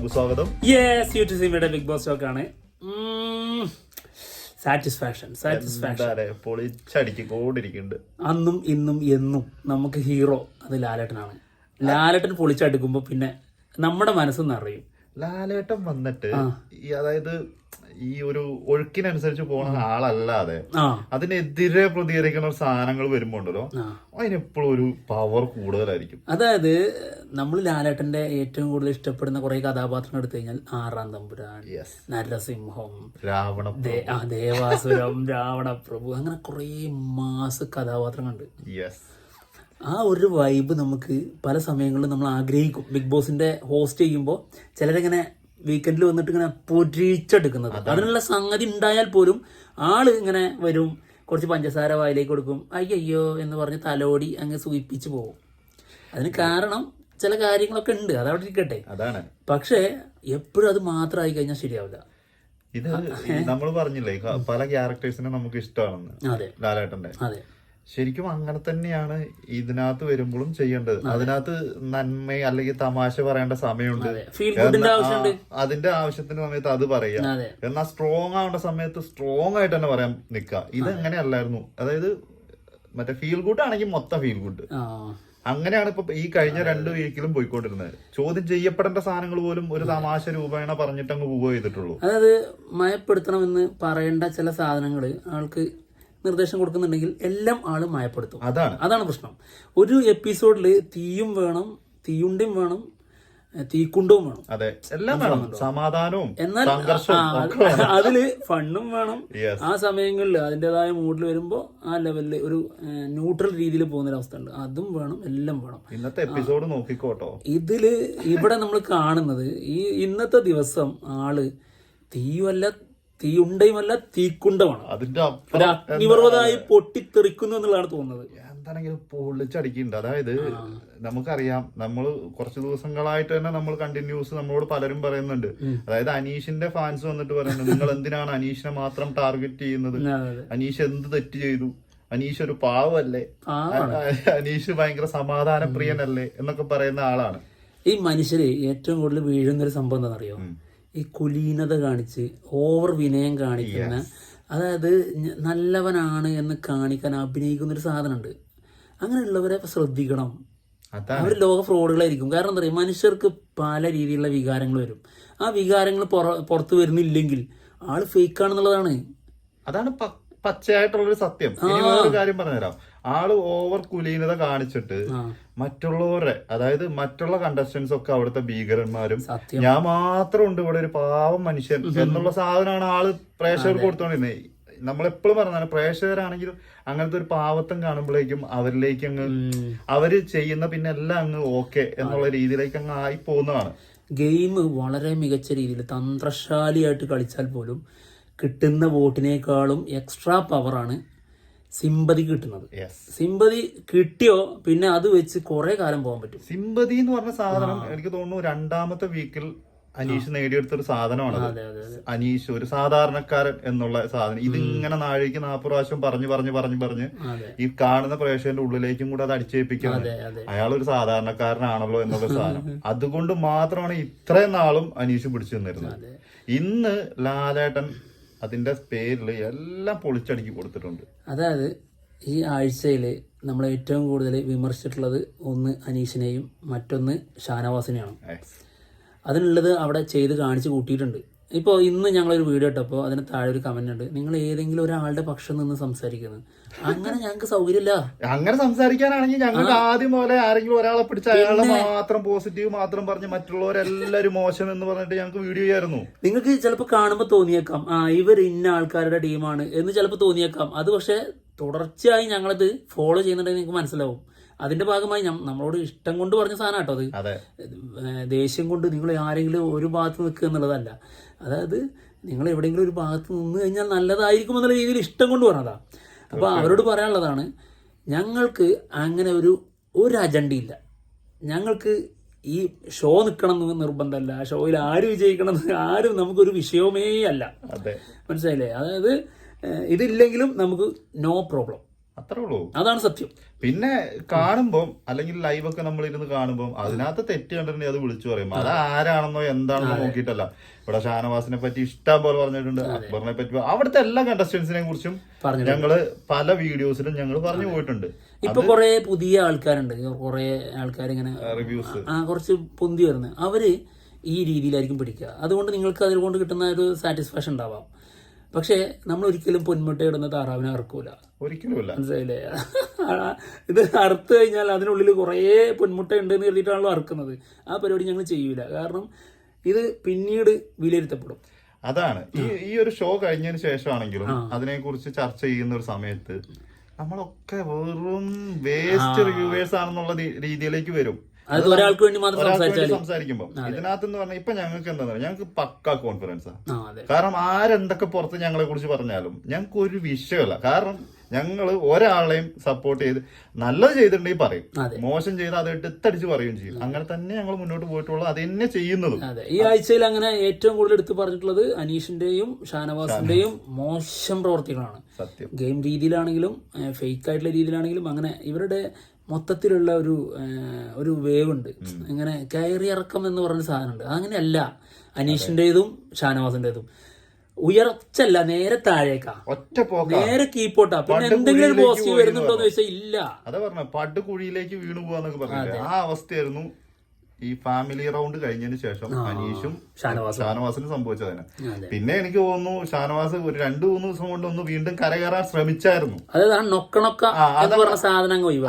എല്ലാവർക്കും സ്വാഗതം. Yes U T സിമിയുടെ ബിഗ് ബോസ് ഷോക്ക് ആണ്. സാറ്റിസ്ഫാക്ഷൻ സാറ്റിസ്ഫാക്ഷൻ പൊളിച്ചടിക്കൊണ്ടിരിക്കുന്നുണ്ട് അന്നും ഇന്നും എന്നും നമുക്ക് ഹീറോ അത് ലാലേട്ടനാണ്. ലാലേട്ടൻ പൊളിച്ചടുക്കുമ്പോൾ പിന്നെ നമ്മുടെ മനസ്സെന്ന് അറിയും. ലാലേട്ടൻ വന്നിട്ട് അതായത് ഈ ഒരു ഒഴുക്കിനനുസരിച്ച് പോണ ആളല്ലാതെ അതിനെതിരെ പ്രതികരിക്കുന്ന സാധനങ്ങൾ വരുമ്പോ ഉണ്ടല്ലോ. അതിനെപ്പോഴും ഒരു പവർ കൂടുതലായിരിക്കും. അതായത് നമ്മൾ ലാലേട്ടന്റെ ഏറ്റവും കൂടുതൽ ഇഷ്ടപ്പെടുന്ന കുറെ കഥാപാത്രങ്ങൾ എടുത്തു കഴിഞ്ഞാൽ ആറാം തമ്പുരാൻ നരസിംഹം രാവണ ദേവാസുരം രാവണപ്രഭു അങ്ങനെ കുറെ മാസ് കഥാപാത്രങ്ങളുണ്ട്. യെസ് ആ ഒരു വൈബ് നമുക്ക് പല സമയങ്ങളിലും നമ്മൾ ആഗ്രഹിക്കും. ബിഗ് ബോസിന്റെ ഹോസ്റ്റ് ചെയ്യുമ്പോൾ ചിലരിങ്ങനെ വീക്കെൻഡിൽ വന്നിട്ട് ഇങ്ങനെ പൊരിച്ചെടുക്കുന്നത്. അതിനുള്ള സംഗതി ഉണ്ടായാൽ പോലും ആൾ ഇങ്ങനെ വരും കുറച്ച് പഞ്ചസാര വായിലേക്ക് കൊടുക്കും അയ്യോ എന്ന് പറഞ്ഞ് തലോടി അങ്ങ് സൂചിപ്പിച്ച് പോകും. അതിന് കാരണം ചില കാര്യങ്ങളൊക്കെ ഉണ്ട് അതവിടെ ഇരിക്കട്ടെ. അതാണ്. പക്ഷേ എപ്പോഴും അത് മാത്രമായി കഴിഞ്ഞാൽ ശരിയാവില്ല. ഇത് നമ്മൾ പറഞ്ഞില്ലേ പല ക്യാരക്ടേഴ്സിനെ നമുക്ക് ഇഷ്ടമാണെന്ന്. അതെ. ലാലേട്ടന്റെ അതെ. ശരിക്കും അങ്ങനെ തന്നെയാണ് ഇതിനകത്ത് വരുമ്പോഴും ചെയ്യേണ്ടത്. അതിനകത്ത് നന്മ അല്ലെങ്കിൽ തമാശ പറയേണ്ട സമയമുണ്ട്. അതിന്റെ ആവശ്യത്തിന് സമയത്ത് അത് പറയാ. എന്നാൽ സ്ട്രോങ് ആവേണ്ട സമയത്ത് സ്ട്രോങ് ആയിട്ട് തന്നെ പറയാൻ നിക്ക ഇത് അങ്ങനെയല്ലായിരുന്നു അതായത് മറ്റേ ഫീൽ ഗുഡ് ആണെങ്കിൽ മൊത്തം ഫീൽ ഗുഡ് അങ്ങനെയാണ് ഇപ്പൊ ഈ കഴിഞ്ഞ രണ്ടു വീക്കിലും പോയിക്കൊണ്ടിരുന്നത്. ചോദ്യം ചെയ്യപ്പെടേണ്ട സാധനങ്ങൾ പോലും ഒരു തമാശ രൂപേണ പറഞ്ഞിട്ട് അങ്ങ് പോവുക ചെയ്തിട്ടുള്ളൂ. അതായത് മയപ്പെടുത്തണമെന്ന് പറയേണ്ട ചില സാധനങ്ങൾ ആൾക്ക് നിർദ്ദേശം കൊടുക്കുന്നുണ്ടെങ്കിൽ എല്ലാം ആൾ മയപ്പെടുത്തും. അതാണ്. അതാണ് പ്രശ്നം. ഒരു എപ്പിസോഡിൽ തീയും വേണം തീയുണ്ടും വേണം തീക്കുണ്ടും തീക്കുണ്ടവും വേണം. അതെ. എല്ലാം വേണം. സമാധാനവും എന്നാൽ. അതിൽ ഫണ്ണും വേണം. ആ സമയങ്ങളിൽ അതിന്റെതായ മൂഡിൽ വരുമ്പോ ആ ലെവലിൽ ഒരു ന്യൂട്രൽ രീതിയിൽ പോകുന്ന ഒരു അവസ്ഥ ഉണ്ട് അതും വേണം എല്ലാം വേണം. ഇന്നത്തെ എപ്പിസോഡ് നോക്കിക്കോട്ടോ. ഇതിൽ ഇവിടെ നമ്മൾ കാണുന്നത് ഈ ഇന്നത്തെ ദിവസം ആൾ തീയുമല്ല തീയുണ്ടയുമല്ല തീക്കുണ്ടമാണ്. അതിന്റെ ഒരു അഗ്നിപർവതമായി പൊട്ടിത്തെറിക്കുന്നു എന്നുള്ളതാണ് തോന്നുന്നത്. എന്താണെങ്കിലും പൊള്ളിച്ചടിക്കുന്നുണ്ട്. അതായത് നമുക്കറിയാം നമ്മൾ കുറച്ച് ദിവസങ്ങളായിട്ട് തന്നെ നമ്മൾ കണ്ടിന്യൂസ് നമ്മളോട് പലരും പറയുന്നുണ്ട്. അതായത് അനീഷിന്റെ ഫാൻസ് വന്നിട്ട് പറയുന്നുണ്ട് നിങ്ങൾ എന്തിനാണ് അനീഷിനെ മാത്രം ടാർഗറ്റ് ചെയ്യുന്നത്. അനീഷ് എന്ത് തെറ്റ് ചെയ്തു? അനീഷ് ഒരു പാവല്ലേ? അനീഷ് ഭയങ്കര സമാധാന പ്രിയനല്ലേ എന്നൊക്കെ പറയുന്ന ആളാണ്. ഈ മനുഷ്യര് ഏറ്റവും കൂടുതൽ വീഴുന്ന ഒരു സംഭവം എന്താണെന്നറിയോ? ഈ കുലീനത കാണിച്ച് ഓവർ വിനയം കാണിക്കുന്ന അതായത് നല്ലവനാണ് എന്ന് കാണിക്കാൻ അഭിനയിക്കുന്ന ഒരു സാധനമുണ്ട് അങ്ങനെയുള്ളവരെ ശ്രദ്ധിക്കണം. അവർ ലോക ഫ്രോഡുകളായിരിക്കും. കാരണം എന്താ പറയുക മനുഷ്യർക്ക് പല രീതിയിലുള്ള വികാരങ്ങൾ വരും. ആ വികാരങ്ങൾ പുറത്തു വരുന്നില്ലെങ്കിൽ ആൾ ഫേക്ക് ആണെന്നുള്ളതാണ് അതാണ് പച്ചയായിട്ടുള്ള ഒരു സത്യം. കാര്യം പറഞ്ഞുതരാം. ആൾ ഓവർ കുലീനത കാണിച്ചിട്ട് മറ്റുള്ളവരുടെ അതായത് മറ്റുള്ള കണ്ടസ്റ്റൻസ് ഒക്കെ അവിടുത്തെ ഭീകരന്മാരും ഞാൻ മാത്രം ഉണ്ട് ഇവിടെ ഒരു പാവം മനുഷ്യൻ എന്നുള്ള സാധനമാണ് ആൾ പ്രേക്ഷകർക്ക് കൊടുത്തോണ്ടിരുന്നത് നമ്മളെപ്പോഴും പറഞ്ഞാണ് പ്രേക്ഷകരാണെങ്കിലും അങ്ങനത്തെ ഒരു പാവത്തം കാണുമ്പോഴേക്കും അവരിലേക്ക് അങ്ങ് അവർ ചെയ്യുന്ന പിന്നെ എല്ലാം അങ്ങ് ഓക്കെ എന്നുള്ള രീതിയിലേക്ക് അങ്ങ് ആയി പോകുന്നതാണ്. ഗെയിം വളരെ മികച്ച രീതിയിൽ തന്ത്രശാലിയായിട്ട് കളിച്ചാൽ പോലും കിട്ടുന്ന വോട്ടിനേക്കാളും എക്സ്ട്രാ പവറാണ് സിമ്പതി കിട്ടുന്നത്. സിമ്പതി കിട്ടിയോ പിന്നെ അത് വെച്ച് കുറെ കാലം പോകാൻ പറ്റും. സിമ്പതി എന്ന് പറഞ്ഞ സാധനം എനിക്ക് തോന്നുന്നു രണ്ടാമത്തെ വീക്കിൽ അനീഷ് നേടിയെടുത്ത ഒരു അതെ അനീഷ് ഒരു സാധാരണക്കാരൻ എന്നുള്ള സാധനം. ഇതിങ്ങനെ നാഴേക്ക് നാൽപ്പത് പ്രാവശ്യം പറഞ്ഞു പറഞ്ഞു പറഞ്ഞു പറഞ്ഞ്. ഈ കാണുന്ന പ്രേക്ഷകന്റെ ഉള്ളിലേക്കും കൂടെ അത് അടിച്ചേൽപ്പിക്കുന്നത് അയാൾ ഒരു സാധാരണക്കാരനാണല്ലോ എന്നുള്ള സാധനം. അതുകൊണ്ട് മാത്രമാണ് ഇത്രയും നാളും അനീഷ് പിടിച്ചു നിന്നിരുന്നത്. ഇന്ന് ലാലേട്ടൻ അതിന്റെ പേരിൽ എല്ലാം പൊളിച്ചടുക്കി കൊടുത്തിട്ടുണ്ട്. അതായത് ഈ ആഴ്ചയിൽ നമ്മൾ ഏറ്റവും കൂടുതൽ വിമർശിച്ചിട്ടുള്ളത് ഒന്ന് അനീഷിനെയും മറ്റൊന്ന് ഷാനവാസിനെയാണ്. അതിനുള്ളത് അവിടെ ചെയ്ത് കാണിച്ചു കൂട്ടിയിട്ടുണ്ട്. ഇപ്പോൾ ഇന്ന് ഞങ്ങളൊരു വീഡിയോ ഇട്ടപ്പോൾ അതിന് താഴെ ഒരു കമന്റ് ഉണ്ട്. നിങ്ങൾ ഏതെങ്കിലും ഒരാളുടെ പക്ഷം നിന്ന് സംസാരിക്കുന്നത് അങ്ങനെ ഞങ്ങൾക്ക് സൗകര്യമില്ല. അങ്ങനെ സംസാരിക്കാനാണെങ്കിൽ ഞങ്ങൾക്ക് ആദ്യം പോലെ ആരെങ്കിലും ഒരാളെ പിടിച്ച അയാളെ മാത്രം പോസിറ്റീവ് മാത്രം പറഞ്ഞ് മറ്റുള്ളവരെല്ലാവരും മോശം എന്ന് പറഞ്ഞിട്ട് ഞങ്ങൾക്ക് വീഡിയോ ചെയ്യായിരുന്നു. നിങ്ങൾക്ക് ചിലപ്പോൾ കാണുമ്പോൾ തോന്നിയേക്കാം ആ ഇവർ ഇന്ന ആൾക്കാരുടെ ടീമാണ് എന്ന് ചിലപ്പോൾ തോന്നിയേക്കാം. അത് പക്ഷേ തുടർച്ചയായി ഞങ്ങളത് ഫോളോ ചെയ്യുന്നുണ്ടെങ്കിൽ നിങ്ങൾക്ക് മനസ്സിലാവും. അതിന്റെ ഭാഗമായി നമ്മളോട് ഇഷ്ടം കൊണ്ട് പറഞ്ഞ സാധനം കേട്ടോ അത്. അതെ. ദേഷ്യം കൊണ്ട് നിങ്ങൾ ആരെങ്കിലും ഒരു ഭാഗത്ത് നിൽക്കുക എന്നുള്ളതല്ല. അതായത് നിങ്ങൾ എവിടെയെങ്കിലും ഒരു ഭാഗത്ത് നിന്ന് കഴിഞ്ഞാൽ നല്ലതായിരിക്കും എന്നുള്ള രീതിയിൽ ഇഷ്ടം കൊണ്ട് പറഞ്ഞതാണ് അപ്പോൾ അവരോട് പറയാനുള്ളതാണ് ഞങ്ങൾക്ക് അങ്ങനെ ഒരു ഒരു അജണ്ടയില്ല. ഞങ്ങൾക്ക് ഈ ഷോ നിൽക്കണം എന്ന് നിർബന്ധമല്ല. ആ ഷോയിൽ ആര് വിജയിക്കണം എന്ന് ആരും നമുക്കൊരു വിഷയവുമേ അല്ല. മനസ്സിലായില്ലേ? അതായത് ഇതില്ലെങ്കിലും നമുക്ക് നോ പ്രോബ്ലം അത്രേ ഉള്ളൂ. അതാണ് സത്യം. പിന്നെ കാണുമ്പോൾ അല്ലെങ്കിൽ ലൈവൊക്കെ നമ്മൾ ഇരുന്ന് കാണുമ്പോൾ അതിനകത്ത് തെറ്റ് കണ്ടിട്ടുണ്ടെങ്കിൽ അത് വിളിച്ചു പറയും. അത് ആരാണെന്നോ എന്താണെന്നോ നോക്കിയിട്ടല്ല. ഇവിടെ ഷാനവാസിനെ പറ്റി ഇഷ്ടം പോലെ പറഞ്ഞിട്ടുണ്ട് അക്ബറിനെ പറ്റി അവിടുത്തെ എല്ലാ കണ്ടസ്റ്റൻസിനെ കുറിച്ചും ഞങ്ങൾ പല വീഡിയോസിലും ഞങ്ങൾ പറഞ്ഞു പോയിട്ടുണ്ട്. ഇപ്പൊ കുറെ പുതിയ ആൾക്കാരുണ്ട്. കുറെ ആൾക്കാർ ഇങ്ങനെ റിവ്യൂസ് ആ കുറച്ച് പൊന്തി വരുന്നത്. അവർ ഈ രീതിയിലായിരിക്കും പിടിക്കുക. അതുകൊണ്ട് നിങ്ങൾക്ക് അതിൽ കൊണ്ട് കിട്ടുന്ന ഒരു സാറ്റിസ്ഫാക്ഷൻ ഉണ്ടാവാം. പക്ഷേ നമ്മൾ ഒരിക്കലും പൊന്മുട്ട ഇടുന്ന താറാവിനെ അറക്കൂല. ഒരിക്കലുമില്ല. മനസ്സിലായില്ലേ? ഇത് അറുത്ത് കഴിഞ്ഞാൽ അതിനുള്ളിൽ കുറേ പൊന്മുട്ട ഉണ്ട് എന്ന് കരുതിയിട്ടാണല്ലോ അറുക്കുന്നത്. ആ പരിപാടി ഞങ്ങൾ ചെയ്യൂല. കാരണം ഇത് പിന്നീട് വിലയിരുത്തപ്പെടും. അതാണ്. ഈ ഈ ഒരു ഷോ കഴിഞ്ഞതിന് ശേഷമാണെങ്കിലും അതിനെ കുറിച്ച് ചർച്ച ചെയ്യുന്ന ഒരു സമയത്ത് നമ്മളൊക്കെ വെറും വേസ്റ്റ് റിവ്യൂവേഴ്സ് ആണെന്നുള്ള രീതിയിലേക്ക് വരും. അത് ഒരാൾക്ക് വേണ്ടി മാത്രം സംസാരിക്കുമ്പോൾ ഇതിനകത്ത് എന്ന് പറഞ്ഞാൽ ഇപ്പൊ ഞങ്ങൾക്ക് എന്താ പറയുക ഞങ്ങൾക്ക് പക്ക കോൺഫിഡൻസ് ആ. കാരണം ആരെന്തൊക്കെ പുറത്ത് ഞങ്ങളെ കുറിച്ച് പറഞ്ഞാലും ഞങ്ങൾക്ക് ഒരു വിഷയമല്ല. കാരണം ഞങ്ങൾ ഒരാളെയും സപ്പോർട്ട് ചെയ്ത് നല്ലത് ചെയ്തിട്ടുണ്ടെങ്കിൽ പറയും. മോശം ചെയ്ത് അത് എടുത്തടിച്ച് പറയുകയും ചെയ്യും. അങ്ങനെ തന്നെ ഞങ്ങൾ മുന്നോട്ട് പോയിട്ടുള്ളത് അത് തന്നെ ചെയ്യുന്നത്. ഈ ആഴ്ചയിൽ അങ്ങനെ ഏറ്റവും കൂടുതൽ എടുത്തു പറഞ്ഞിട്ടുള്ളത് അനീഷിന്റെയും ഷാനവാസിന്റെയും മോശം പ്രവർത്തികളാണ്. സത്യം. ഗെയിം രീതിയിലാണെങ്കിലും ഫേക്ക് ആയിട്ടുള്ള രീതിയിലാണെങ്കിലും അങ്ങനെ ഇവരുടെ മൊത്തത്തിലുള്ള ഒരു ഒരു വേവ് ഉണ്ട് ഇങ്ങനെ കയറി ഇറക്കം എന്ന് പറഞ്ഞ സാധനമുണ്ട്. അതങ്ങനെയല്ല. അനീഷിന്റേതും ഷാനവാസിന്റേതും. ഉയർച്ചല്ല നേരെ താഴേക്കാ. ഒറ്റ നേരെ കീപ്പോട്ടാ. പിന്നെ എന്തെങ്കിലും ഒരു പോസിറ്റീവ് വരുന്നുണ്ടോ എന്ന് ചോദിച്ചാൽ ഇല്ല. അതാ പറഞ്ഞ പടുകുഴിയിലേക്ക് കുഴിയിലേക്ക് വീണു പോവാന്നൊക്കെ പറഞ്ഞു ആ അവസ്ഥയായിരുന്നു ഈ ഫാമിലി റൗണ്ട് കഴിഞ്ഞതിന് ശേഷം അനീഷും ഷാനവാസും. ഷാനവാസിനും സംഭവിച്ചതിന് പിന്നെ എനിക്ക് തോന്നുന്നു ഷാനവാസ് ഒരു രണ്ടു മൂന്ന് ദിവസം കൊണ്ട് ഒന്ന് വീണ്ടും കരകയറാൻ ശ്രമിച്ചായിരുന്നു.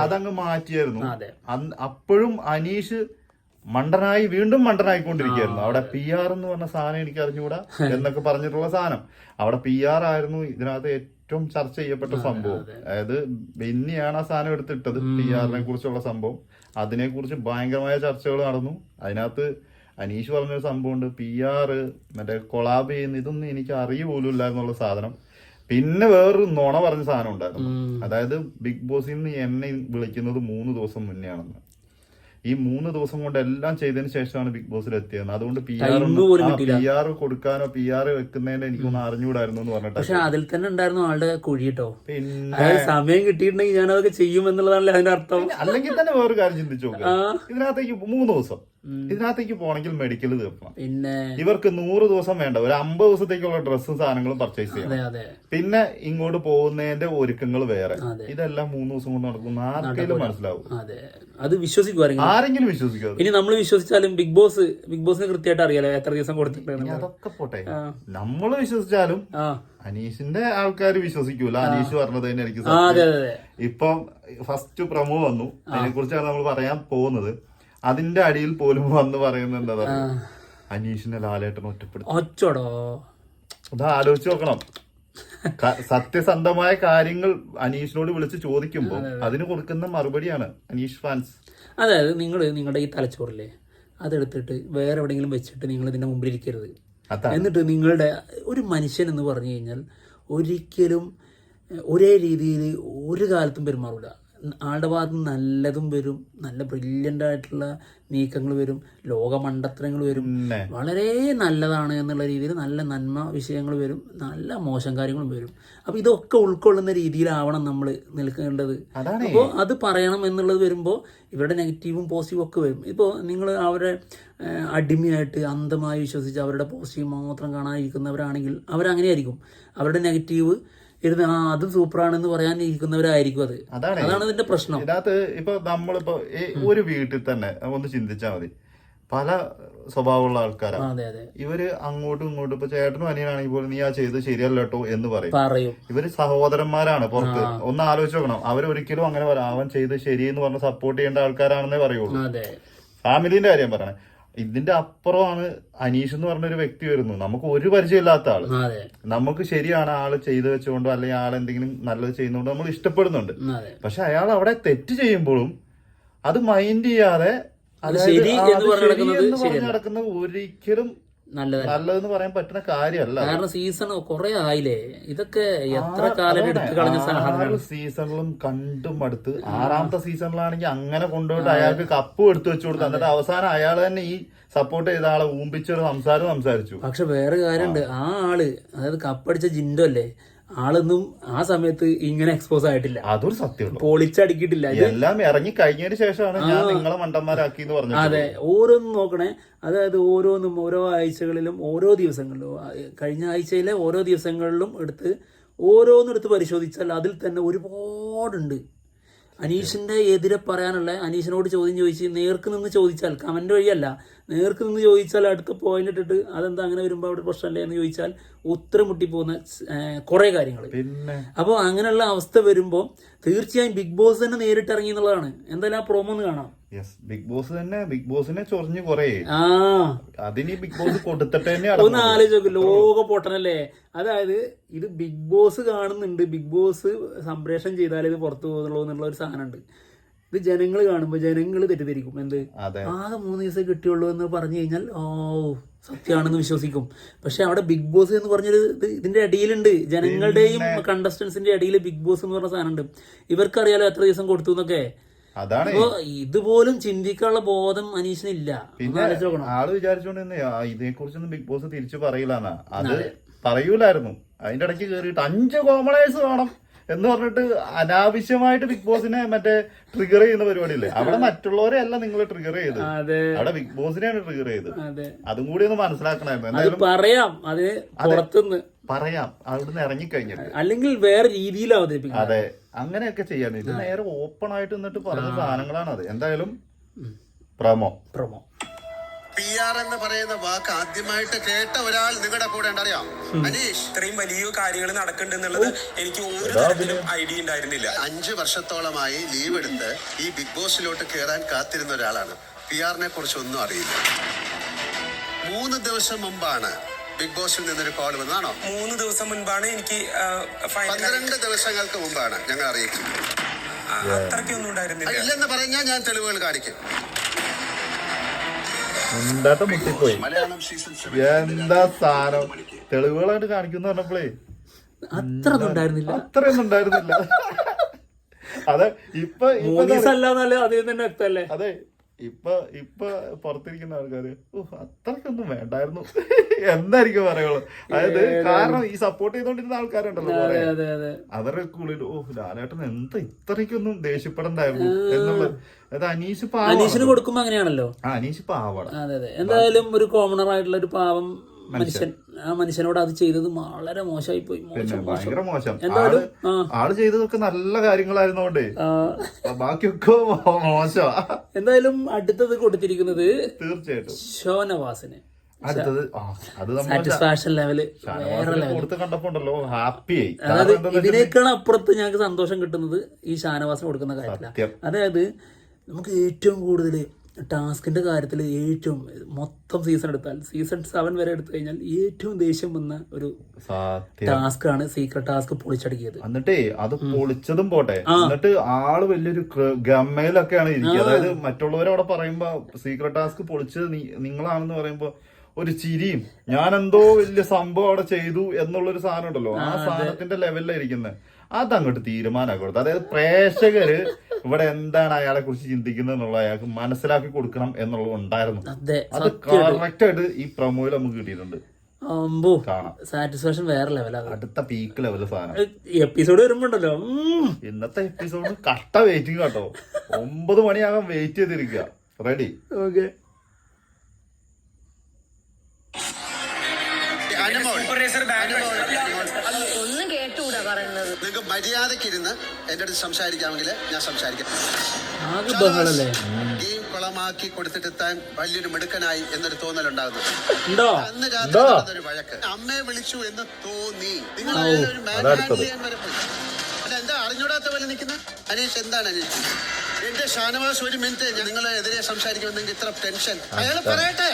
അതങ്ങ് മാറ്റിയായിരുന്നു. അപ്പോഴും അനീഷ് മണ്ടനായി വീണ്ടും മണ്ടനായിക്കൊണ്ടിരിക്കുകയായിരുന്നു. അവിടെ പി ആർ എന്ന് പറഞ്ഞ സാധനം എനിക്ക് അറിഞ്ഞുകൂടാ എന്നൊക്കെ പറഞ്ഞിട്ടുള്ള സാധനം. അവിടെ പി ആർ ആയിരുന്നു ഇതിനകത്ത് ഏറ്റവും ചർച്ച ചെയ്യപ്പെട്ട സംഭവം. അതായത് ബെന്നിയാണ് ആ സാധനം എടുത്തിട്ടത് പി ആറിനെ കുറിച്ചുള്ള സംഭവം. അതിനെ കുറിച്ച് ഭയങ്കരമായ ചർച്ചകൾ നടന്നു. അതിനകത്ത് അനീഷ് പറഞ്ഞൊരു സംഭവമുണ്ട്. പി ആർ മറ്റേ കൊളാബ് ചെയ്യുന്ന ഇതൊന്നും എനിക്ക് അറിയ പോലും ഇല്ല എന്നുള്ള സാധനം. പിന്നെ വേറൊരു നുണ പറഞ്ഞ സാധനം ഉണ്ടായിരുന്നു. അതായത് ബിഗ് ബോസിൽ നിന്ന് എന്നെ വിളിക്കുന്നത് മൂന്ന് ദിവസം മുന്നേ ആണെന്ന് ഈ മൂന്ന് ദിവസം കൊണ്ട് എല്ലാം ചെയ്തതിന് ശേഷമാണ് ബിഗ് ബോസിൽ എത്തിയത്. അതുകൊണ്ട് പി ആർ പി ആർ കൊടുക്കാനോ പി ആർ വെക്കുന്നതിന് എനിക്കൊന്ന് അറിഞ്ഞുകൂടായിരുന്നു എന്ന് പറഞ്ഞിട്ട്. പക്ഷെ അതിൽ തന്നെ ഉണ്ടായിരുന്നു ആളുടെ കുഴി കേട്ടോ. പിന്നെ സമയം കിട്ടിയിട്ടുണ്ടെങ്കിൽ ഞാൻ അതൊക്കെ ചെയ്യും എന്നുള്ളതാണല്ലേ അതിന്റെ അർത്ഥം. അല്ലെങ്കിൽ തന്നെ വേറൊരു കാര്യം ചിന്തിച്ചു നോക്കുക ഇതിനകത്തേക്ക് മൂന്ന് ദിവസം. ഇതിനകത്തേക്ക് പോണെങ്കിൽ മെഡിക്കൽ തീർക്കണം. പിന്നെ ഇവർക്ക് നൂറ് ദിവസം വേണ്ട. ഒരു അമ്പത് ദിവസത്തേക്കുള്ള ഡ്രസ്സും സാധനങ്ങളും പർച്ചേസ് ചെയ്യണം. പിന്നെ ഇങ്ങോട്ട് പോകുന്നതിന്റെ ഒരുക്കങ്ങൾ വേറെ. ഇതെല്ലാം മൂന്ന് ദിവസം കൊണ്ട് നടക്കുന്ന ആർക്കെങ്കിലും മനസ്സിലാവും. അതെ. വിശ്വസിക്കുമായിരുന്നു ആരെങ്കിലും? വിശ്വസിക്കും ഇനി നമ്മൾ വിശ്വസിച്ചാലും ബിഗ് ബോസ് ബിഗ് ബോസിന് കൃത്യമായിട്ട് അറിയാലോ എത്ര ദിവസം കൊടുത്തിട്ടുണ്ട് അതൊക്കെ പോട്ടെ. നമ്മൾ വിശ്വസിച്ചാലും അനീഷിന്റെ ആൾക്കാർ വിശ്വസിക്കൂല. അനീഷ് പറഞ്ഞത് തന്നെ എനിക്ക് ഇപ്പം ഫസ്റ്റ് പ്രമോ വന്നു. അതിനെ കുറിച്ചാണ് നമ്മൾ പറയാൻ പോകുന്നത്. അതിന്റെ അടിയിൽ പോലും വന്ന് പറയുന്നത് അനീഷിന്റെ അനീഷിനെ ലാലേട്ടൻ ഒറ്റപ്പെടുത്തി. ഒച്ചോടോ? അത് ആലോചിച്ച് നോക്കണം. സത്യസന്ധമായ കാര്യങ്ങൾ അനീഷിനോട് വിളിച്ച് ചോദിക്കുമ്പോൾ അതിന് കൊടുക്കുന്ന മറുപടിയാണ് അനീഷ് ഫാൻസ്. അതായത് നിങ്ങൾ നിങ്ങളുടെ ഈ തലച്ചോറില്ലേ? അതെടുത്തിട്ട് വേറെ എവിടെയെങ്കിലും വെച്ചിട്ട് നിങ്ങൾ ഇതിന്റെ മുമ്പിൽ ഇരിക്കരുത് എന്നിട്ട് നിങ്ങളുടെ ഒരു മനുഷ്യൻ എന്ന് പറഞ്ഞു കഴിഞ്ഞാൽ ഒരിക്കലും ഒരേ രീതിയിൽ ഒരു കാലത്തും പെരുമാറില്ല ആളുടെ ഭാഗത്ത് നല്ലതും വരും. നല്ല ബ്രില്യന്റ് ആയിട്ടുള്ള നീക്കങ്ങൾ വരും. ലോകമണ്ടത്തരങ്ങൾ വരും. വളരെ നല്ലതാണ് എന്നുള്ള രീതിയിൽ നല്ല നന്മ വിഷയങ്ങൾ വരും. നല്ല മോശം കാര്യങ്ങളും വരും. അപ്പോൾ ഇതൊക്കെ ഉൾക്കൊള്ളുന്ന രീതിയിലാവണം നമ്മൾ നിൽക്കേണ്ടത്. അപ്പോൾ അത് പറയണം എന്നുള്ളത് വരുമ്പോൾ ഇവരുടെ നെഗറ്റീവും പോസിറ്റീവും ഒക്കെ വരും. ഇപ്പോൾ നിങ്ങൾ അവരെ അടിമയായിട്ട് അന്ധമായി വിശ്വസിച്ച് അവരുടെ പോസിറ്റീവ് മാത്രം കാണാതിരിക്കുന്നവരാണെങ്കിൽ അവരങ്ങനെയായിരിക്കും. അവരുടെ നെഗറ്റീവ് ഇരുന്ന് ആ അതും സൂപ്പറാണെന്ന് പറയാൻ ഇരിക്കുന്നവരായിരിക്കും അത്. അതാണ്. അതാണ് ഇതിന്റെ പ്രശ്നം. ഇതിനകത്ത് ഇപ്പൊ നമ്മളിപ്പോ ഒരു വീട്ടിൽ തന്നെ ഒന്ന് ചിന്തിച്ചാൽ മതി. പല സ്വഭാവമുള്ള ആൾക്കാരാണ് ഇവർ അങ്ങോട്ടും ഇങ്ങോട്ടും ഇപ്പൊ ചേട്ടനും അനിയനാണെങ്കിൽ പോലും നീ ആ ചെയ്ത് ശരിയല്ല കേട്ടോ എന്ന് പറയും. ഇവർ സഹോദരന്മാരാണ് പുറത്ത്. ഒന്ന് ആലോചിച്ച് നോക്കണം. അവരൊരിക്കലും അങ്ങനെ പറയാം അവൻ ചെയ്ത് എന്ന് പറഞ്ഞ് സപ്പോർട്ട് ചെയ്യേണ്ട ആൾക്കാരാണെന്നേ പറയുള്ളൂ. ഫാമിലിന്റെ കാര്യം പറയണേ. ഇതിന്റെ അപ്പുറമാണ് അനീഷ് എന്ന് പറഞ്ഞൊരു വ്യക്തി വരുന്നു. നമുക്ക് ഒരു പരിചയമില്ലാത്ത ആൾ. നമുക്ക് ശരിയാണ് ആൾ ചെയ്തു വെച്ചുകൊണ്ടോ അല്ലെങ്കിൽ ആൾ എന്തെങ്കിലും നല്ലത് ചെയ്യുന്നതുകൊണ്ടോ നമ്മൾ ഇഷ്ടപ്പെടുന്നുണ്ട്. പക്ഷെ അയാൾ അവിടെ തെറ്റ് ചെയ്യുമ്പോഴും അത് മൈൻഡ് ചെയ്യാതെ അത് അതായത് നടക്കുന്നത് ഒരിക്കലും നല്ലതെന്ന് പറയാൻ പറ്റുന്ന കാര്യമല്ല കാരണം സീസൺ കുറെ ആയില്ലേ? ഇതൊക്കെ എത്ര കാലം എടുത്തു കളഞ്ഞ സാധനമാണ് സീസണിലും കണ്ടും അടുത്ത് ആറാമത്തെ സീസണിലാണെങ്കിൽ അങ്ങനെ കൊണ്ടുപോയിട്ട് അയാൾക്ക് കപ്പ് എടുത്തു വെച്ചു കൊടുത്തു എന്നിട്ട് അവസാനം അയാൾ തന്നെ ഈ സപ്പോർട്ട് ചെയ്ത ആളെ ഊമ്പിച്ചൊരു സംസാരം സംസാരിച്ചു. പക്ഷെ വേറെ കാര്യമുണ്ട്. ആ ആൾ അതായത് കപ്പടിച്ച ജിൻഡോ അല്ലേ? ആളൊന്നും ആ സമയത്ത് ഇങ്ങനെ എക്സ്പോസ് ആയിട്ടില്ല. അതൊരു സത്യം പൊളിച്ചടിക്കിട്ടില്ല. എല്ലാം ഇറങ്ങി കഴിഞ്ഞതിന് ശേഷമാണ് ഞാൻ നിങ്ങളെ മണ്ടന്മാരാക്കി എന്ന് അതെ ഓരോന്നും നോക്കണേ. അതായത് ഓരോന്നും ഓരോ ആഴ്ചകളിലും ഓരോ ദിവസങ്ങളിലും കഴിഞ്ഞ ആഴ്ചയിലെ ഓരോ ദിവസങ്ങളിലും എടുത്ത് ഓരോന്നും എടുത്ത് പരിശോധിച്ചാൽ അതിൽ തന്നെ ഒരുപാടുണ്ട്. അനീഷിന്റെ എതിരെ പറയാനുള്ള അനീഷിനോട് ചോദ്യം ചോദിച്ച് നേർക്ക് നിന്ന് ചോദിച്ചാൽ കമന്റ് വഴിയല്ല നേർക്ക് നിന്ന് ചോദിച്ചാൽ അടുത്ത പോയിന്റ് ഇട്ടിട്ട് അതെന്താ അങ്ങനെ വരുമ്പോൾ അവിടെ പ്രശ്നമല്ലേ എന്ന് ചോദിച്ചാൽ ഉത്തരം മുട്ടിപ്പോകുന്ന കുറെ കാര്യങ്ങൾ അപ്പോൾ അങ്ങനെയുള്ള അവസ്ഥ വരുമ്പോൾ തീർച്ചയായും ബിഗ് ബോസ് തന്നെ നേരിട്ട് ഇറങ്ങി എന്നുള്ളതാണ്. എന്തായാലും ആ പ്രോമോ ഒന്ന് കാണാം. യെസ് ബിഗ് ബോസ് തന്നെ ബിഗ് ബോസിനെ ചൊറിഞ്ഞ് കൊറേ. അതിന് ബിഗ് ബോസ് കൊടുത്തിട്ട് തന്നെ ഒന്ന് ആലോചിച്ചു ലോക പൊട്ടനല്ലേ? അതായത് ഇത് ബിഗ് ബോസ് കാണുന്നുണ്ട്. ബിഗ് ബോസ് സംപ്രേഷണം ചെയ്താലേ ഇത് പുറത്തു പോകുന്നുള്ളൂ എന്നുള്ള ഒരു സാധനമുണ്ട്. ഇത് ജനങ്ങൾ കാണുമ്പോൾ ജനങ്ങൾ തെറ്റിദ്ധരിക്കും. എന്ത്? ആകെ മൂന്ന് ദിവസം കിട്ടിയുള്ളൂ എന്ന് പറഞ്ഞു കഴിഞ്ഞാൽ ഓ സത്യമാണെന്ന് വിശ്വസിക്കും. പക്ഷെ അവിടെ ബിഗ് ബോസ് എന്ന് പറഞ്ഞൊരു ഇത് ഇതിന്റെ അടിയിലുണ്ട്. ജനങ്ങളുടെയും കണ്ടസ്റ്റൻസിന്റെ അടിയിൽ ബിഗ് ബോസ് എന്ന് പറഞ്ഞ സാധനമുണ്ട്. ഇവർക്കറിയാലോ എത്ര ദിവസം കൊടുത്തു എന്നൊക്കെ? അതാണ്. ഇതുപോലും ചിന്തിക്കാനുള്ള ബോധം അനീഷിനില്ല. പിന്നെ ആൾ വിചാരിച്ചോണ്ട് ഇതിനെ കുറിച്ചൊന്നും ബിഗ് ബോസ് തിരിച്ചു പറയില്ലെന്നാ. അത് പറയൂലായിരുന്നു. അതിന്റെ ഇടയ്ക്ക് കേറിയിട്ട് അഞ്ച് കോമണേഴ്സ് വേണം എന്ന് പറഞ്ഞിട്ട് അനാവശ്യമായിട്ട് ബിഗ് ബോസിനെ മറ്റേ ട്രിഗർ ചെയ്യുന്ന പരിപാടിയില്ലേ? അവിടെ മറ്റുള്ളവരെ അല്ല നിങ്ങൾ ട്രിഗർ ചെയ്ത്. അവിടെ ബിഗ് ബോസിനെയാണ് ട്രിഗർ ചെയ്ത്. അതെ. കൂടി ഒന്ന് മനസ്സിലാക്കണമായിരുന്നു. എന്തായാലും പറയാം. അത് പുറത്തുനിന്ന്. പറയാം. അവിടുന്ന് ഇറങ്ങിക്കഴിഞ്ഞിട്ട്. അല്ലെങ്കിൽ വേറെ രീതിയിൽ അവതരിപ്പിക്കും അതെ. അങ്ങനെയൊക്കെ ചെയ്യാൻ ഇത് നേരെ ഓപ്പൺ ആയിട്ട് നിന്നിട്ട് പറഞ്ഞ സാധനങ്ങളാണ് അത് എന്തായാലും പ്രമോ. പ്രമോ. പി ആർ എന്ന് പറയുന്ന വാക്ക് ആദ്യമായിട്ട് കേട്ട ഒരാൾ നിങ്ങളുടെ കൂടെ ഉണ്ടറിയാം അനീഷ്. ഇത്രയും വലിയ കാര്യങ്ങൾ നടക്കുന്നുണ്ടെന്നുള്ളത് എനിക്ക് ഒരു തരത്തിലും ഐഡിയ ഉണ്ടായിരുന്നില്ല. അഞ്ചു വർഷത്തോളമായി ലീവ് എടുത്ത് ഈ ബിഗ് ബോസിലോട്ട് കയറാൻ കാത്തിരുന്ന ഒരാളാണ്. പി ആറിനെ കുറിച്ച് ഒന്നും അറിയില്ല. മൂന്ന് ദിവസം മുമ്പാണ് ബിഗ് ബോസിൽ നിന്നൊരു കോൾ വന്നാണോ മൂന്ന് ദിവസം മുൻപാണ് എനിക്ക് പന്ത്രണ്ട് ദിവസങ്ങൾക്ക് മുമ്പാണ് ഞങ്ങൾ അറിയിച്ചത്. അത്രയ്ക്കൊന്നും ഉണ്ടായിരുന്നില്ല. ഇല്ലെന്ന് പറഞ്ഞാൽ ഞാൻ തെളിവുകൾ കാണിക്കും. മുട്ടിപ്പോയി? എന്താ സാധനം? തെളിവുകളായിട്ട് കാണിക്കുന്ന പറഞ്ഞപ്പോഴേ അത്ര ഉണ്ടായിരുന്നില്ല. അത്രയൊന്നും ഉണ്ടായിരുന്നില്ല. അതെ ഇപ്പൊ ഇപ്പൊ മൂന്ന് ദിവസം അല്ലാന്നല്ലേ അതിൽ തന്നെ അതെ ഇപ്പൊ ഇപ്പൊ പുറത്തിരിക്കുന്ന ആൾക്കാര് "ഉഫ്, അത്രയ്ക്കൊന്നും വേണ്ടായിരുന്നു. എന്തായിരിക്കും പറയുള്ളൂ. അതായത് കാരണം ഈ സപ്പോർട്ട് ചെയ്തോണ്ടിരുന്ന ആൾക്കാരുണ്ടല്ലോ അവരൊക്കെ ഉള്ളിൽ ഓ ലാലേട്ടൻ എന്താ ഇത്രയ്ക്കൊന്നും ദേഷ്യപ്പെടണ്ടായിരുന്നു? എന്നുള്ളത് അതായത് അനീഷ് അനീഷിന് കൊടുക്കുമ്പോ അങ്ങനെയാണല്ലോ. അനീഷ് പാവാണ് എന്തായാലും ഒരു കോമണർ ആയിട്ടുള്ള ഒരു പാവം മനുഷ്യൻ ആ മനുഷ്യനോട് അത് ചെയ്തത് വളരെ മോശമായി പോയി മോശം മോശം. ഭയങ്കര മോശം. എന്തായാലും ആൾ ചെയ്തതൊക്കെ നല്ല കാര്യങ്ങളായിരുന്നോണ്ട്. ബാക്കിയൊക്കെ മോശമാ. എന്തായാലും അടുത്തത് കൊടുത്തിരിക്കുന്നത് തീർച്ചയായിട്ടും. ഷോനവാസിന്. അടുത്തത് അത് സാറ്റിസ്ഫാക്ഷൻ ലെവൽ വേറെ ലെവൽ കൊടുത്ത് കണ്ടപ്പോ ഉണ്ടല്ലോ ഹാപ്പി ആയി അതായത് ഇതിനേക്കാൾ അപ്പുറത്ത് ഞങ്ങൾക്ക് സന്തോഷം കിട്ടുന്നത് ഈ ഷാനവാസിന് കൊടുക്കുന്ന കാര്യത്തിലാണ്. അതായത് നമുക്ക് ഏറ്റവും കൂടുതൽ ടാസ്കിന്റെ കാര്യത്തിൽ ഏറ്റവും മൊത്തം സീസൺ എടുത്താൽ സീസൺ സെവൻ വരെ എടുത്തു കഴിഞ്ഞാൽ ഏറ്റവും ദേഷ്യം വന്ന ഒരു ടാസ്ക് ആണ് സീക്രട്ട് ടാസ്ക് പൊളിച്ചടക്കിയത്. എന്നിട്ടേ അത് പൊളിച്ചതും പോട്ടെ. എന്നിട്ട് ആൾ വലിയൊരു ഗമ്മയിലൊക്കെയാണ് ഇരിക്കുക. അതായത് മറ്റുള്ളവരവിടെ പറയുമ്പോ സീക്രട്ട് ടാസ്ക് പൊളിച്ചത് നിങ്ങളാണെന്ന് പറയുമ്പോ ഒരു ചിരിയും ഞാൻ എന്തോ വലിയ സംഭവം അവിടെ ചെയ്തു എന്നുള്ളൊരു സാധനം ഉണ്ടല്ലോ ആ സാധനത്തിന്റെ ലെവലിലായിരിക്കുന്നത് അങ്ങോട്ട് തീരുമാനമാക്കി കൊടുത്തു. അതായത് പ്രേക്ഷകര് ഇവിടെ എന്താണ് അയാളെ കുറിച്ച് ചിന്തിക്കുന്നത് എന്നുള്ള അയാൾക്ക് മനസ്സിലാക്കി കൊടുക്കണം എന്നുള്ളത് ഉണ്ടായിരുന്നു. അതെ കറക്റ്റ് ആയിട്ട് ഈ പ്രൊമോയിൽ നമുക്ക് കിട്ടിയിട്ടുണ്ട്. സാറ്റിസ്ഫാക്ഷൻ വേറെ ലെവലാണ് അടുത്ത പീക്ക് ലെവൽ സാധനം. എപ്പിസോഡ് വരുമ്പോണ്ടല്ലോ. ഇന്നത്തെ എപ്പിസോഡ് കട്ട വെയിറ്റിംഗ് കേട്ടോ. ഒമ്പത് മണിയാകാൻ വെയിറ്റ് ചെയ്തിരിക്കുക റെഡി ഓക്കെ ഒന്നും കേട്ടുകൂടാ പറയുന്നത്. നിങ്ങൾക്ക് മര്യാദയ്ക്ക് ഇരുന്ന് എന്റെ അടുത്ത് സംസാരിക്കാമെങ്കിൽ ഞാൻ സംസാരിക്കാം. ഗെയിം കുളമാക്കി കൊടുത്തിട്ട് താൻ വലിയൊരു മിടുക്കനായി എന്നൊരു തോന്നലുണ്ടാകുന്നത് ഉണ്ടോ? അന്ന് രാത്രി വഴക്ക്. അമ്മയെ വിളിച്ചു എന്ന് തോന്നി. നിങ്ങൾ ഒരു വരെ പോയി. അല്ല എന്താ അറിഞ്ഞൂടാത്ത പോലെ നിൽക്കുന്ന? അനീഷ് എന്താണ് അനീഷ്? എന്റെ ഷാനവാസ് ഒരു മിനിറ്റ്. നിങ്ങളെ എതിരെ സംസാരിക്കുമെന്നെങ്കിൽ ഇത്ര ടെൻഷൻ അയാൾ പറയട്ടെ.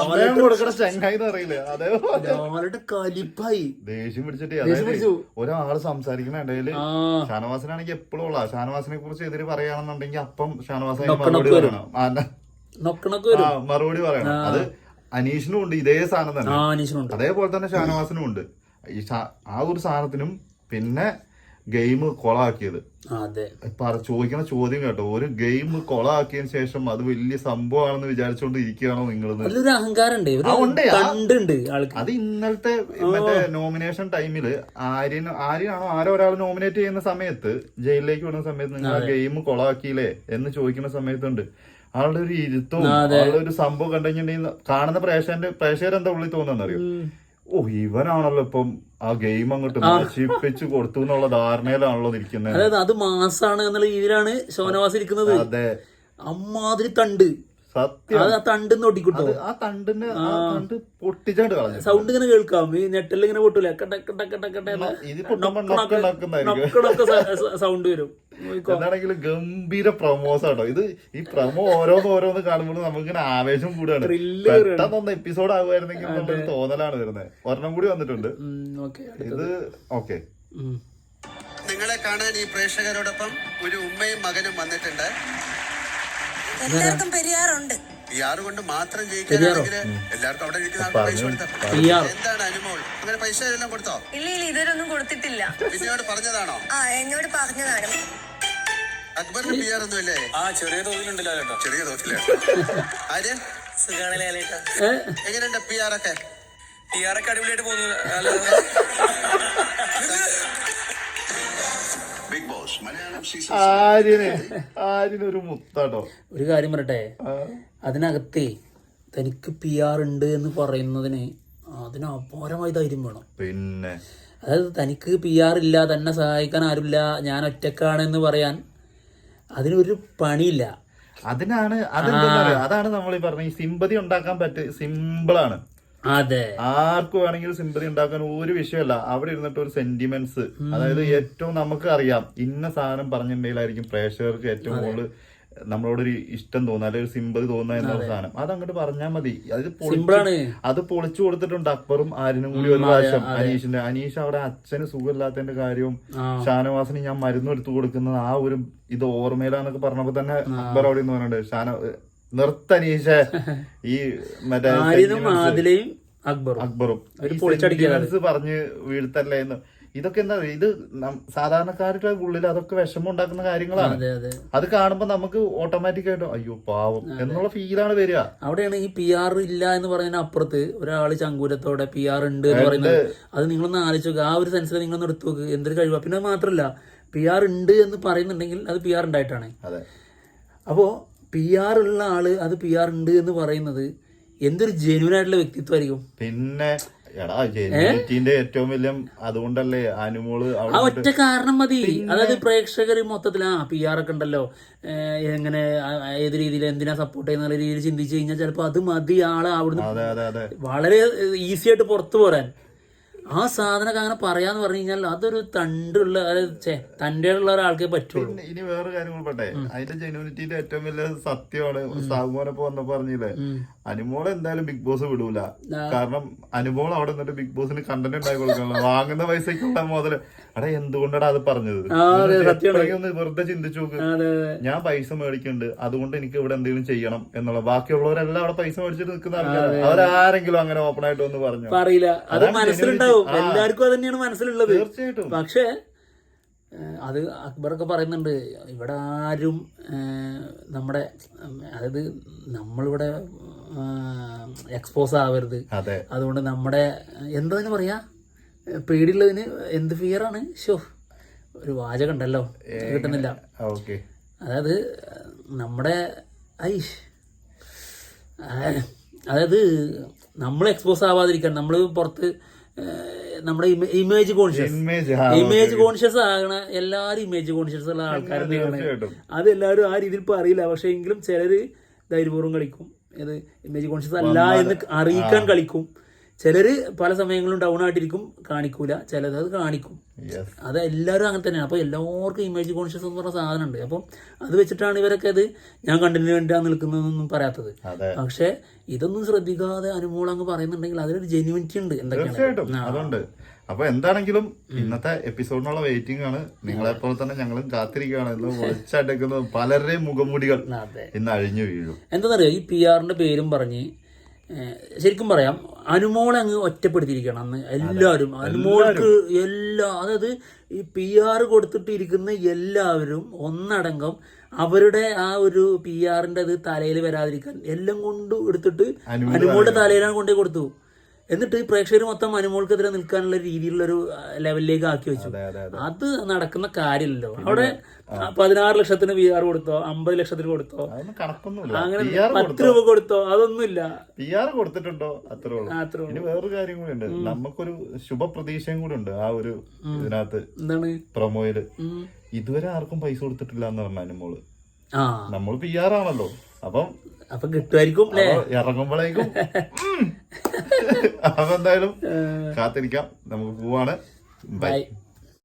സമയം കൊടുക്കണ ചെങ്ങായി അറിയില്ല അതേപോലെ ഞങ്ങളുടെ കലിപ്പായി. ദേഷ്യം പിടിച്ചിട്ട് അതായത്. ഒരാൾ സംസാരിക്കുന്നുണ്ടെങ്കിൽ ഇടയിൽ ഷാനവാസിനാണെങ്കിൽ എപ്പോഴും ഉള്ള ഷാനവാസിനെ കുറിച്ച് എതിര് പറയുകയാണെന്നുണ്ടെങ്കിൽ അപ്പം ഷാനവാസിനെ മറുപടി വരും. പറയണം. മറുപടി പറയണം. അത് അനീഷിനും ഉണ്ട്. ഇതേ സാധനം തന്നെ. അതേപോലെ തന്നെ ഷാനവാസിനും ഉണ്ട്. ഈ ആ ഒരു സാധനത്തിനും പിന്നെ ഗെയിം കൊളാക്കിയത്. ചോദിക്കുന്ന ചോദ്യം കേട്ടോ. ഒരു ഗെയിം കൊളാക്കിയതിന് ശേഷം അത് വലിയ സംഭവമാണെന്ന് വിചാരിച്ചുകൊണ്ട് ഇരിക്കുകയാണോ നിങ്ങൾ അത് ഇന്നലത്തെ മറ്റേ നോമിനേഷൻ ടൈമിൽ ആര്യൻ ആര്യനാണോ ആരോ ഒരാൾ നോമിനേറ്റ് ചെയ്യുന്ന സമയത്ത് ജയിലിലേക്ക് വിടുന്ന സമയത്ത് നിങ്ങൾ ഗെയിം കൊളാക്കിയില്ലേ എന്ന് ചോദിക്കുന്ന സമയത്തുണ്ട്. ആളുടെ ഒരു ഇരുത്തവും ആളുടെ ഒരു സംഭവം കണ്ടെങ്കിൽ കാണുന്ന പ്രേക്ഷകന്റെ പ്രേക്ഷകരെന്താ ഉള്ളിൽ തോന്നുന്നറിയോ ഓ ഇവനാണല്ലോ ഇപ്പം ആ ഗെയിം അങ്ങോട്ട് നശിപ്പിച്ചു കൊടുത്തു എന്നുള്ള ധാരണയിലാണല്ലോ ഇരിക്കുന്നത് അതായത് അത് മാസാണ് എന്നുള്ള രീതിയിലാണ് ഷോനവാസ് ഇരിക്കുന്നത്. അതെ. അമ്മാതിരി തണ്ട്. സത്യം. അത് ആ തണ്ട് ഒട്ടിക്കിട്ടോ അത് ആ തണ്ടിന്റെ ആ തണ്ട് പൊട്ടിച്ചാണ്ട് കളഞ്ഞു. സൗണ്ട് ഇങ്ങനെ കേൾക്കാം. ഈ നെറ്റൽ ഇങ്ങനെ പൊട്ടൂല? ഇത് പൊട്ടുമ്പോ നൊക്ക നൊക്കുന്നായിരിക്കും. സൗണ്ട് വരും. നോക്കിക്കോ. എന്താണെങ്കിലും ഗംഭീര പ്രൊമോസ് ആട്ടോ. ഇത് ഈ പ്രമോ ഓരോന്ന് ഓരോന്ന് കാണുമ്പോൾ നമുക്കിങ്ങനെ ആവേശം കൂടുകയാണ്. Thrill വരാണ്. പെട്ടെന്നൊന്ന് എപ്പിസോഡ് ആകുമായിരുന്നെങ്കിൽ എന്നുള്ളൊരു തോന്നലാണ് വരുന്നത്. ഒരെണ്ണം കൂടി വന്നിട്ടുണ്ട്. ഉം, ഓക്കേ. ഇത് ഓക്കെ. ഉം. നിങ്ങളെ കാണാൻ ഈ പ്രേക്ഷകരോടൊപ്പം ഒരു ഉമ്മയും മകനും വന്നിട്ടുണ്ട്. എല്ലാവർക്കും പെരിയാറുണ്ട്. ഈ ആറ് കൊണ്ട് മാത്രം ജയിക്കാനാണെങ്കിൽ എല്ലാവർക്കും അവിടെ ഇരിക്കുന്ന ആൾക്ക് പൈസ കൊടുത്താൽ. എന്താണ് അനുമോൾ? അങ്ങനെ പൈസ എല്ലാം കൊടുത്തോ? ഇല്ല ഇല്ല ഇതുവരൊന്നും കൊടുത്തിട്ടില്ല. പിന്നോട് പറഞ്ഞതാണോ? ആ എന്നോട് പറഞ്ഞതാണ്. അക്ബറിന് പി ആർ ഒന്നുമില്ലേ ആ ചെറിയ തോതിലുണ്ടല്ലോ കേട്ടോ. ചെറിയ തോതിൽ. ആര്? സുഖാണ് ലാലേട്ടാ ഏ? എങ്ങനെയുണ്ട് പി ആർ ഒക്കെ? പിആർ ആർ ഒക്കെ അടിപൊളിയായിട്ട് പോകുന്നു. ആര്യന് ആര്യനൊരു മുത്താട്ടോ. ഒരു കാര്യം പറയട്ടെ? ആ, അതിനകത്തേ തനിക്ക് പി ആർ ഉണ്ട് എന്ന് പറയുന്നതിന് അതിന് അപാരമായി ധൈര്യം വേണം. പിന്നെ? അതായത് തനിക്ക് പി ആർ ഇല്ല തന്നെ സഹായിക്കാൻ ആരുമില്ല ഞാൻ ഒറ്റക്കാണ് എന്ന് പറയാൻ അതിനൊരു പണിയില്ല. അതിനാണ് അതെന്താ അതാണ് നമ്മൾ ഈ പറഞ്ഞ സിമ്പതി ഉണ്ടാക്കാൻ പറ്റും സിമ്പിളാണ് അതെ. ആർക്ക് വേണമെങ്കിലും സിമ്പതി ഉണ്ടാക്കാൻ ഒരു വിഷയമല്ല. അവിടെ ഇരുന്നിട്ട് ഒരു സെന്റിമെന്റ്സ് അതായത് ഏറ്റവും നമുക്ക് അറിയാം ഇന്ന സാധനം പറഞ്ഞിട്ടുണ്ടെങ്കിലായിരിക്കും പ്രേക്ഷകർക്ക് ഏറ്റവും കൂടുതൽ നമ്മളോടൊരു ഇഷ്ടം തോന്നുക അല്ലെങ്കിൽ ഒരു സിമ്പതി തോന്നുക എന്നുള്ള സാധനം. അത് അങ്ങോട്ട് പറഞ്ഞാൽ മതി. അത് പൊളിച്ച് അത് പൊളിച്ചു കൊടുത്തിട്ടുണ്ട് അക്ബറും ആരിനും കൂടി ഒരു പ്രാവശ്യം അനീഷിന്റെ. അനീഷ് അവിടെ അച്ഛന് സുഖമില്ലാത്തതിന്റെ കാര്യവും ഷാനവാസിന് ഞാൻ മരുന്ന് എടുത്തു കൊടുക്കുന്നത് ആ ഒരു ഇത് ഓർമ്മയിലാന്നൊക്കെ പറഞ്ഞപ്പോ തന്നെ അക്ബർ അവിടെ നിന്ന് പറഞ്ഞിട്ടുണ്ട്. ഷാന നിർത്തനീഷ ഈ മറ്റേ ആദിലയും അക്ബറും. അക്ബറും. പറഞ്ഞ് വീഴ്ത്തല്ലേ എന്ന്. ഇതൊക്കെ എന്താ ഇത് സാധാരണക്കാരുടെ ഉള്ളിൽ അതൊക്കെ വിഷമം ഉണ്ടാക്കുന്ന കാര്യങ്ങളാണ്. അതെ അതെ. അത് കാണുമ്പോ നമുക്ക് ഓട്ടോമാറ്റിക് ആയിട്ട് അയ്യോ പാവം എന്നുള്ള ഫീലാണ് വരിക. അവിടെയാണ് ഈ പി ആർ ഇല്ല എന്ന് പറയുന്ന അപ്പുറത്ത് ഒരാൾ ചങ്കൂരത്തോടെ പി ആർ ഉണ്ട് എന്ന് പറയുന്നത്. അത് നിങ്ങളൊന്ന് ആലോചിച്ചു ആ ഒരു സെൻസിൽ നിങ്ങളൊന്ന് എടുത്തു നോക്ക്. എന്തൊരു കഴിവാ. പിന്നെ മാത്രല്ല മാത്രമല്ല പി ആർ ഉണ്ട് എന്ന് പറയുന്നുണ്ടെങ്കിൽ അത് പി ആർ ഉണ്ടായിട്ടാണ്. അപ്പോൾ പി ആർ ഉള്ള ആൾ അത് പി ആർ ഉണ്ട് എന്ന് പറയുന്നത് എന്തൊരു ജെന്യൂൻ ആയിട്ടുള്ള വ്യക്തിത്വമായിരിക്കും? പിന്നെ എടാ ഏറ്റവും വലിയ അതുകൊണ്ടല്ലേ അനുമോൾ ആ ഒറ്റ കാരണം മതി. അതായത് പ്രേക്ഷകർ മൊത്തത്തിൽ ആ പി ആർ ഒക്കെ ഉണ്ടല്ലോ. എങ്ങനെ ഏത് രീതിയിൽ എന്തിനാ സപ്പോർട്ട് ചെയ്യുന്ന രീതിയിൽ ചിന്തിച്ചു കഴിഞ്ഞാൽ ചിലപ്പോൾ അത് മതി ആൾ അവിടുന്ന് വളരെ ഈസി ആയിട്ട് പുറത്തു പോരാൻ. ആ സാധനമൊക്കെ അങ്ങനെ പറയാന്ന് പറഞ്ഞു കഴിഞ്ഞാൽ അതൊരു തണ്ടുള്ള തന്റെ ഉള്ള ഒരാൾക്കേ പറ്റുള്ളൂ. ഇനി വേറെ കാര്യങ്ങൾ പറ്റേ അതിന്റെ ജെനുവിനിറ്റിന്റെ ഏറ്റവും വലിയ സത്യമാണ് സാഹുമോനൊപ്പം വന്നപ്പോ പറഞ്ഞില്ലേ? അനുമോൾ എന്തായാലും ബിഗ് ബോസ് വിടൂല. കാരണം അനുമോൾ അവിടെ നിന്നിട്ട് ബിഗ് ബോസിന് കണ്ടന്റ് ഉണ്ടായി കൊടുക്കണം. വാങ്ങുന്ന പൈസക്കുള്ള മുതൽ. എടാ എന്തുകൊണ്ടാണ് അത് പറഞ്ഞത്? ഒന്ന് വെറുതെ ചിന്തിച്ചു നോക്ക്. ഞാൻ പൈസ മേടിക്കുന്നുണ്ട് അതുകൊണ്ട് എനിക്ക് ഇവിടെ എന്തെങ്കിലും ചെയ്യണം എന്നുള്ള. ബാക്കിയുള്ളവരെല്ലാം അവിടെ പൈസ മേടിച്ചിട്ട് നിൽക്കുന്ന ആൾക്കാരാണ് അവരാരെങ്കിലും അങ്ങനെ ഓപ്പൺ ആയിട്ട് ഒന്ന് പറഞ്ഞു? പറയില്ല. അത് മനസ്സിലുണ്ടാവും. എല്ലാവർക്കും അത് തന്നെയാണ് മനസ്സിലുള്ളത്. തീർച്ചയായിട്ടും. പക്ഷേ അത് അക്ബറൊക്കെ പറയുന്നുണ്ട്. ഇവിടെ ആരും നമ്മുടെ അതായത് നമ്മളിവിടെ എക്സ്പോസ് ആവരുത്. അതെ. അതുകൊണ്ട് നമ്മുടെ എന്താ പറയാ? പേടിയുള്ളതിന് എന്ത് ഫിയർ ആണ്? ഷോ ഒരു വാചകം ഉണ്ടല്ലോ. കിട്ടുന്നില്ല. അതായത് നമ്മുടെ ഐഷ് അതായത് നമ്മൾ എക്സ്പോസ് ആവാതിരിക്കാൻ നമ്മൾ പുറത്ത് നമ്മുടെ ഇമേജ് കോൺഷ്യസ് ഇമേജ് കോൺഷ്യസ് ആകണ എല്ലാവരും ഇമേജ് കോൺഷ്യസ് ഉള്ള ആൾക്കാർ തന്നെയാണ് അത് എല്ലാവരും ആ രീതിയിൽ ഇപ്പൊ അറിയില്ല പക്ഷെ എങ്കിലും ചിലര് ധൈര്യപൂർവം കളിക്കും. ഇത് ഇമേജ് കോൺഷ്യസ് അല്ല എന്ന് അറിയിക്കാൻ കളിക്കും. ചിലര് പല സമയങ്ങളും ഡൗൺ ആയിട്ടിരിക്കും കാണിക്കൂല. ചിലത് അത് കാണിക്കും. അത് എല്ലാവരും അങ്ങനെ തന്നെയാണ്. അപ്പോൾ എല്ലാവർക്കും ഇമേജ് കോൺഷ്യസ് എന്ന് പറഞ്ഞ സാധനമുണ്ട്. അപ്പം അത് വെച്ചിട്ടാണ് ഇവരൊക്കെ അത് ഞാൻ കണ്ടിന് വേണ്ടിയാണ് നിൽക്കുന്നതെന്നൊന്നും പറയാത്തത്. പക്ഷെ ഇതൊന്നും ശ്രദ്ധിക്കാതെ അനുമോൾ അങ്ങ് പറയുന്നുണ്ടെങ്കിൽ അതിലൊരു ജെന്യൂനിറ്റി ഉണ്ട്. എന്തൊക്കെയാണ്? അപ്പൊ എന്താണെങ്കിലും ഇന്നത്തെ എപ്പിസോഡിനുള്ള വെയിറ്റിംഗ് ആണ്. നിങ്ങളെ പോലെ തന്നെ ഞങ്ങളും കാത്തിരിക്കുകയാണ്. ഇന്ന് വിളിച്ചടക്കുന്നത് പലരുടെയും മുഖമുടികൾ ഇന്ന് അഴിഞ്ഞു വീഴും. എന്താണെന്നറിയോ? ഈ പി ആറിന്റെ പേരും പറഞ്ഞ് ശരിക്കും പറയാം അനുമോളെ അങ്ങ് ഒറ്റപ്പെടുത്തിയിരിക്കണം അന്ന് എല്ലാവരും. അനുമോൾക്ക് എല്ലാ അതായത് ഈ പി ആർ കൊടുത്തിട്ടിരിക്കുന്ന എല്ലാവരും ഒന്നടങ്കം അവരുടെ ആ ഒരു പി ആറിന്റെ അത് തലയിൽ വരാതിരിക്കാൻ എല്ലാം കൊണ്ട് എടുത്തിട്ട് അനുമോളുടെ അനുമോളുടെ തലയിലാണ് കൊണ്ടേ കൊടുത്തു. എന്നിട്ട് ഈ പ്രേക്ഷകർ മൊത്തം അനുമോൾക്കെതിരെ നിൽക്കാനുള്ള രീതിയിലുള്ള ഒരു ലെവലിലേക്ക് ആക്കി വെച്ചു. അതെ നടക്കുന്ന കാര്യമല്ലോ അവിടെ പതിനാറ് ലക്ഷത്തിന് പി ആർ കൊടുത്തോ അമ്പത് ലക്ഷത്തിന് കൊടുത്തോ? അങ്ങനെ പത്ത് രൂപ കൊടുത്തോ? അതൊന്നുമില്ല. പി ആർ കൊടുത്തിട്ടുണ്ടോ? അത്ര വേറൊരു കാര്യം കൂടി ഉണ്ട്. നമുക്കൊരു ശുഭപ്രതീക്ഷയും കൂടി ഉണ്ട് ആ ഒരു ഇതിനകത്ത്. എന്താണ്? പ്രൊമോയിൽ. ഇതുവരെ ആർക്കും പൈസ കൊടുത്തിട്ടില്ല എന്ന് പറഞ്ഞു അനുമോൾ. നമ്മൾ പി ആർ ആണല്ലോ. അപ്പം അപ്പൊ കിട്ടുമായിരിക്കും ഇറങ്ങുമ്പോഴേക്കും. അപ്പൊ എന്തായാലും കാത്തിരിക്കാം. നമുക്ക് പോവാണ്. ബൈ